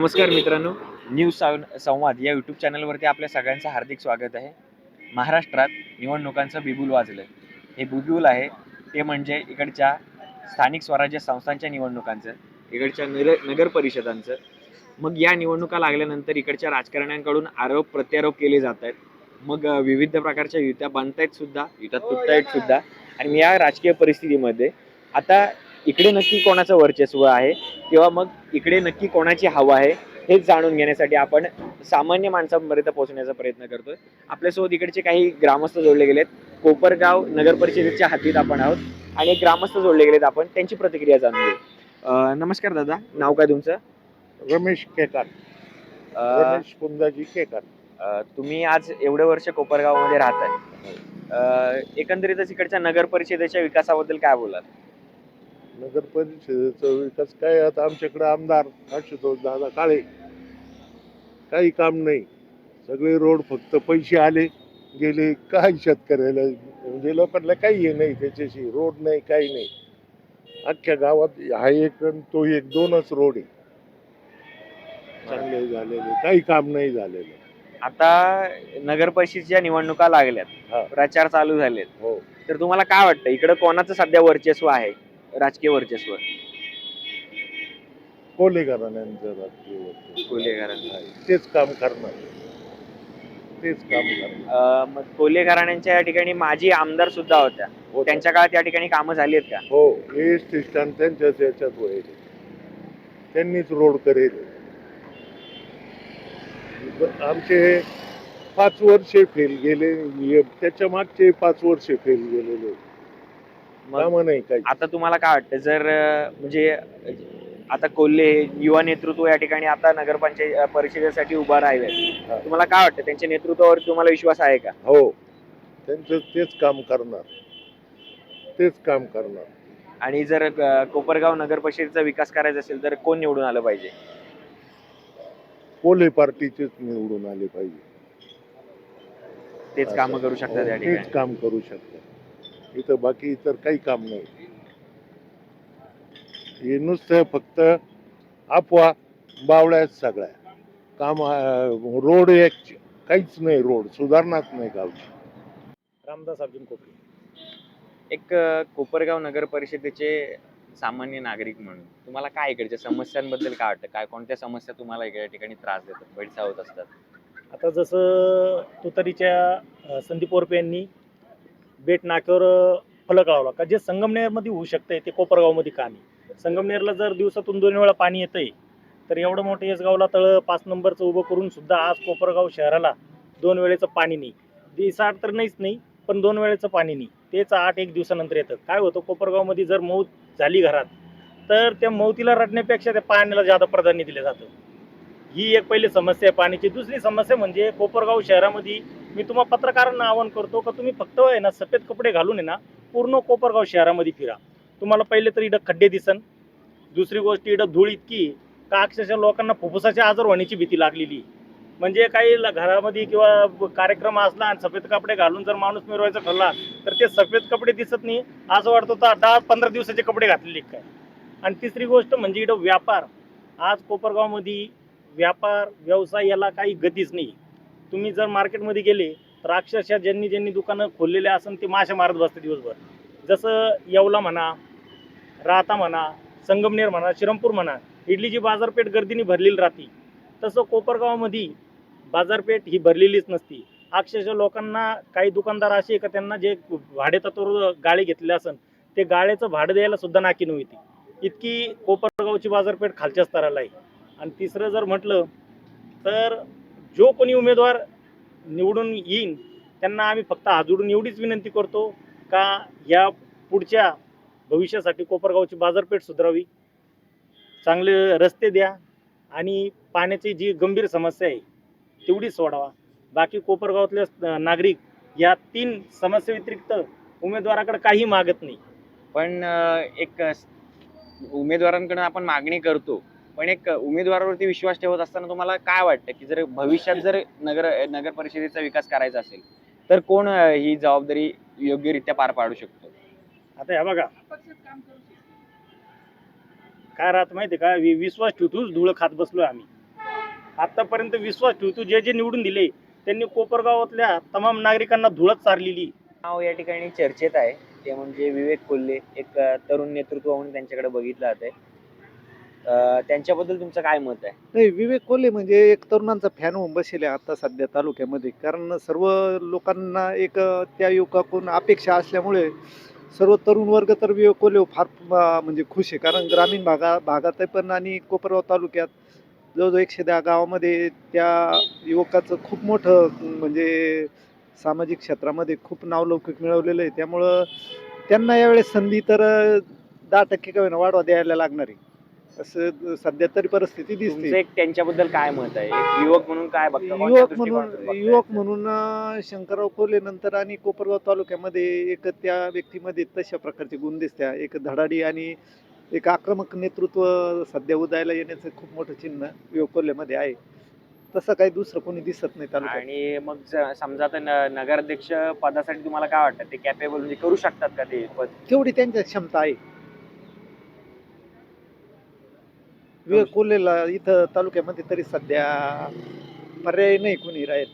नमस्कार मित्रांनो. न्यूज साव- संवाद या यूट्यूब चॅनलवरती आपल्या सगळ्यांचं हार्दिक स्वागत आहे. महाराष्ट्रात निवडणुकांचं बिगुल वाजलं हे बिगुल आहे ते म्हणजे इकडच्या स्थानिक स्वराज्य संस्थांच्या निवडणुकांचं. इकडच्या नगर नगर परिषदांचं. मग या निवडणुका लागल्यानंतर इकडच्या राजकारण्यांकडून आरोप प्रत्यारोप केले जात आहेत. मग विविध प्रकारच्या युत्या बांधतायत सुद्धा युत्या तुटतायत सुद्धा. आणि या राजकीय परिस्थितीमध्ये आता इकडे नक्की कोणाचं वर्चस्व आहे किंवा मग इकडे नक्की कोणाची हवा आहे हेच जाणून घेण्यासाठी आपण सामान्य माणसांपर्यंत पोहोचण्याचा प्रयत्न करतोय. आपल्यासोबत इकडचे काही ग्रामस्थ जोडले गेलेत. कोपरगाव नगर परिषदेच्या हद्दीत आपण आहोत आणि ग्रामस्थ जोडले गेलेत आपण. त्यांची प्रतिक्रिया जाणून घेऊ. नमस्कार दादा. नाव काय तुमचं? रमेश केकार अं, रमेश कुंदाजी केकार तुम्ही आज एवढे वर्ष कोपरगावमध्ये राहताय. एकंदरीतच इकडच्या नगर परिषदेच्या विकासाबद्दल काय बोलाल? नगर परिषदेचा विकास काय आता आमच्याकडे आमदार आशुतोष दादा काळे. काही काम नाही. सगळे रोड फक्त पैसे आले गेले काही शेतकऱ्याला म्हणजे लोकांना काही हे नाही त्याच्याशी रोड नाही काही नाही. अख्ख्या गावात हा एक आणि तो एक दोनच रोड आहे. चांगले झालेले काही काम नाही झालेलं. आता नगर परिषदेच्या निवडणुका लागल्यात. हा. प्रचार चालू झालेत. हो. तर तुम्हाला काय वाटतं? इकडे कोणाचं सध्या वर्चस्व आहे? राजकीय वर्चस्व. कोले घराण्यांचं राजकीय वर्चस्व. तेच काम करणार. तेच काम करणार. अं, मग कोल्हे घराण्यांच्या या ठिकाणी माजी आमदार सुद्धा होत्या. होतं. त्यांच्या काळात या ठिकाणी कामं झाली आहेत का? हो टी स्टँड त्यांच्याच याच्यात होईल. त्यांनीच रोड करेल. ब- आमचे पाच वर्षे फेल गेले. त्याच्या मागचे पाच वर्षे फेल गेलेले कामं नाही काही? आता तुम्हाला काय वाटतं? जर म्हणजे आता कोल्हे युवा नेतृत्व या ठिकाणी आता नगरपंचायत परिषदेसाठी उभा राहिले हा. तुम्हाला काय वाटतं? त्यांच्या नेतृत्वावर तुम्हाला विश्वास आहे का? हो. त्यांचं तेच काम करणार. तेच काम करणार. आणि जर अं, कोपरगाव नगर परिषदेचा विकास करायचा असेल तर कोण निवडून आलं पाहिजे? कोल्हे पार्टीचेच निवडून आले पाहिजे. तेच कामं करू शकतात या हो, ठिकाणी. तेच काम करू शकतात. इथं बाकी इतर काही काम नाही. हे नुसतं फक्त अफवा बावळ्या सगळ्या. काम रोड एक काहीच नाही रोड सुधारणाच नाही गावची. रामदास अर्जुन कोपरे एक अ, कोपरगाव नगर परिषदेचे सामान्य नागरिक म्हणून तुम्हाला काय इकडच्या समस्यांबद्दल काय वाटतं? काय कोणत्या समस्या तुम्हाला इकडे ठिकाणी त्रास देतात भेडसावत असतात? आता जसं तुतारीच्या अ, संदीप ओरपे यांनी बेट नाक्यावर फलक लावला का जे संगमनेरमध्ये होऊ शकतंय ते कोपरगावमध्ये का नाही संगमनेरला जर दिवसातून दोन वेळा पाणी येतंय तर एवढं मोठं येसगावला तळ पाच नंबरचं उभं करून सुद्धा आज कोपरगाव शहराला दोन वेळेचं पाणी नाही. दिवसाआड तर नाहीच नाही पण दोन वेळेचं पाणी नाही. तेच आठ एक दिवसानंतर येतं. काय होतं कोपरगावमध्ये जर मौत झाली घरात तर त्या मौतीला रडण्यापेक्षा त्या पाण्याला जादा प्राधान्य दिलं जातं. ही एक पहिली समस्या आहे. पाण्याची दुसरी समस्या म्हणजे कोपरगाव शहरामध्ये मी तुम्हा पत्रकारांना आवाहन करतो का तुम्ही फक्त आहे ना सफेद कपडे घालून आहे ना पूर्ण कोपरगाव शहरामध्ये फिरा. तुम्हाला पहिले तर इथं खड्डे दिसन. दुसरी गोष्ट इडं धूळ इतकी का अक्षरशः लोकांना फुफ्फुसाचे आजार होण्याची भीती लागलेली म्हणजे काही घरामध्ये किंवा कार्यक्रम असला आणि सफेद कपडे घालून जर माणूस मिरवायचा ठरला तर ते सफेद कपडे दिसत नाही. असं वाटतं तर दहा पंधरा दिवसाचे कपडे घातलेले काय? आणि तिसरी गोष्ट म्हणजे इथं व्यापार. आज कोपरगावमध्ये व्यापार व्यवसाय याला काही गतीच नाही. तुम्ही जर मार्केटमध्ये गेले तर अक्षरशः ज्यांनी ज्यांनी दुकानं खोललेले असन ते माशा मारत बसते दिवसभर. जसं येवला म्हणा राहता म्हणा संगमनेर म्हणा श्रीरामपूर म्हणा इडलीची बाजारपेठ गर्दीने भरलेली राहते. तसं कोपरगावामध्ये बाजारपेठ ही भरलेलीच नसती. अक्षरशः लोकांना काही दुकानदार असे का त्यांना जे भाडेतत्वावर गाळे घेतलेले असन ते गाळ्याचं भाडं द्यायला सुद्धा नाकी नव्हती. इतकी कोपरगावची बाजारपेठ खालच्या स्तराला आहे. आणि तिसरं जर म्हटलं तर जो कोणी उमेदवार निवडून येईन त्यांना आम्ही फक्त आजोडून एवढीच विनंती करतो का या पुढच्या भविष्यासाठी कोपरगावची बाजारपेठ सुधारावी चांगले रस्ते द्या आणि पाण्याची जी गंभीर समस्या आहे तेवढीच सोडावा. बाकी कोपरगावातले नागरिक या तीन समस्या व्यतिरिक्त उमेदवाराकडे काही मागत नाही. पण एक उमेदवारांकडून आपण मागणी करतो पण एक उमेदवारावरती विश्वास ठेवत असताना तुम्हाला काय वाटतं? की जर भविष्यात जर नगर नगर परिषदेचा विकास करायचा असेल तर कोण ही जबाबदारी योग्यरित्या पार पाडू शकतो? आता ह्या बघा. काय राहत माहिती का? वि- विश्वास ठेवतोच धुळं खात बसलोय आम्ही. आतापर्यंत विश्वास ठेवतो जे जे निवडून दिले त्यांनी कोपरगावातल्या तमाम नागरिकांना धुळत चारलेली. नाव या ठिकाणी चर्चेत आहे. ते म्हणजे विवेक कोल्हे एक तरुण नेतृत्व म्हणून त्यांच्याकडे बघितलं जात आहे त्यांच्याबद्दल तुमचं काय मत आहे? नाही विवेक कोल्हे म्हणजे एक तरुणांचा फॅन होऊन बसले आता सध्या तालुक्यामध्ये. कारण सर्व लोकांना एक त्या युवकाकडून अपेक्षा असल्यामुळे सर्व तरुण वर्ग तर विवेक कोल्हे फार म्हणजे खुश आहे. कारण ग्रामीण भागा भागात पण आणि कोपरगाव तालुक्यात जवळजवळ एकशे दहा गावामध्ये त्या युवकाचं खूप मोठं म्हणजे सामाजिक क्षेत्रामध्ये खूप नावलौकिक मिळवलेलं आहे. त्यामुळं त्यांना यावेळेस संधी तर दहा टक्के का होईना वाढवा द्यायला लागणार आहे. असं सध्या तरी परिस्थिती तुमचं दिसते एक त्यांच्याबद्दल काय मत आहे? एक युवक म्हणून काय बघता? कोणत्या युवक दृष्टिकोनातून म्हणून बघताय? युवक म्हणून अं, शंकरराव कोल्हे नंतर आणि कोपरगाव तालुक्यामध्ये एक त्या व्यक्तीमध्ये तशा प्रकारचे गुण दिसत्या. एक धडाडी आणि एक आक्रमक नेतृत्व सध्या उदयाला येण्याचं खूप मोठं चिन्ह युवक कोल्हेमध्ये आहे. तसं काही दुसरं कोणी दिसत नाही तालुक्यात. आणि मग ज- समजा आता न- नगराध्यक्ष पदासाठी तुम्हाला काय वाटतं? ते कॅपेबल म्हणजे करू शकतात का ते पद? तेवढी त्यांच्यात क्षमता आहे. विवेक कोल्हेला इथं तालुक्यामध्ये तरी सध्या पर्याय नाही कोणी राहील.